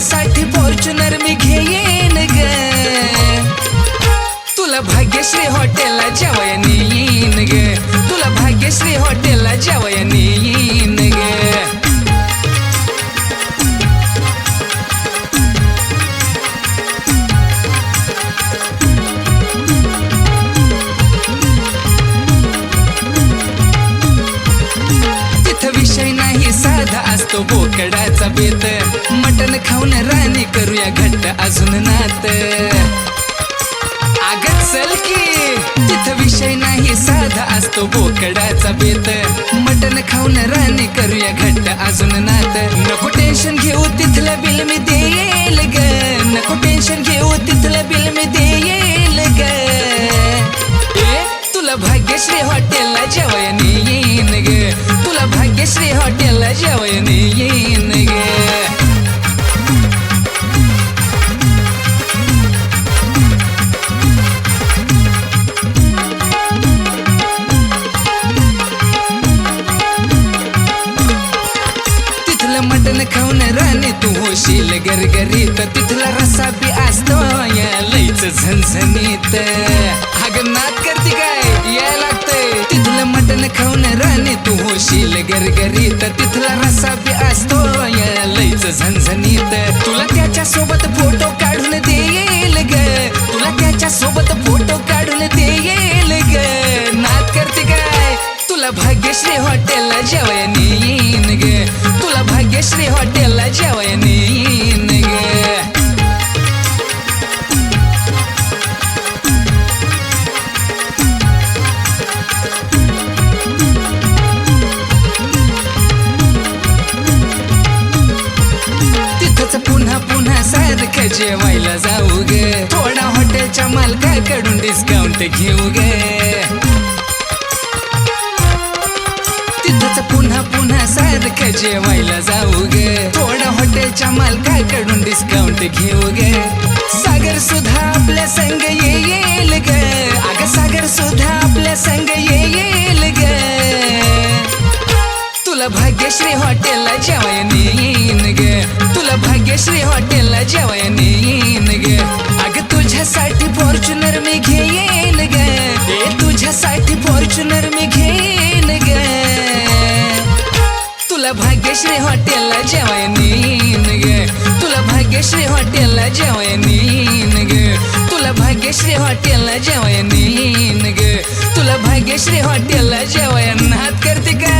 तुझ्यासाठी फॉर्च्युनर विषय नाही साधा असतो बोकडाचा बेत. मटण खाऊन राणी करूया घट्ट अजून नात. अग चल की तिथं विषय नाही साधा असतो बोकडाचा बेत. मटण खाऊन राणी करूया घट्ट अजून नात. नको टेन्शन घेऊ तिथलं बिल मी देईल ग. नको टेन्शन घेऊ तिथलं बिल मी देईल ग. तुला भाग्यश्री हॉटेल मटण खाऊन राणी तू होशील गरगरीत तिथला रसा बी असतो या लईच झणझणीत. खाऊन राणी तू होशील गरगरीत तिथला रसा बी असतो या लईच झणझणीत. तुला त्याच्या सोबत फोटो काढून देईल ग. तुला त्याच्या सोबत फोटो काढून देईल ग. नाद करते काय? तुला भाग्यश्री हॉटेलला जेवायनी पुन्हा जेवायला जाऊ ग? थोडा हॉटेलच्या मालकाकडून डिस्काउंट घेऊ ग. तिथंच पुन्हा पुन्हा सारखं जेवायला जाऊ ग. थोडा हॉटेलच्या मालकाकडून डिस्काउंट घेऊ ग. सागर सुद्धा आपल्या संग येईल ग. अग सागर सुद्धा आपल्या संग येईल ग. तुला भाग्यश्री हॉटेलला जेवायला येईन ग. तुला भाग्यश्री हॉटेल जेवायला येईन ग. अग तुझ्यासाठी फॉर्च्युनर मी घेईन ग. ए तुझ्यासाठी फॉर्च्युनर मी घेईन ग. तुला भाग्यश्री हॉटेलला जेवायला येईन ग. तुला भाग्यश्री हॉटेलला जेवायला येईन ग. तुला भाग्यश्री हॉटेलला जेवायला येईन ग. तुला भाग्यश्री हॉटेलला जेवण हात करते का?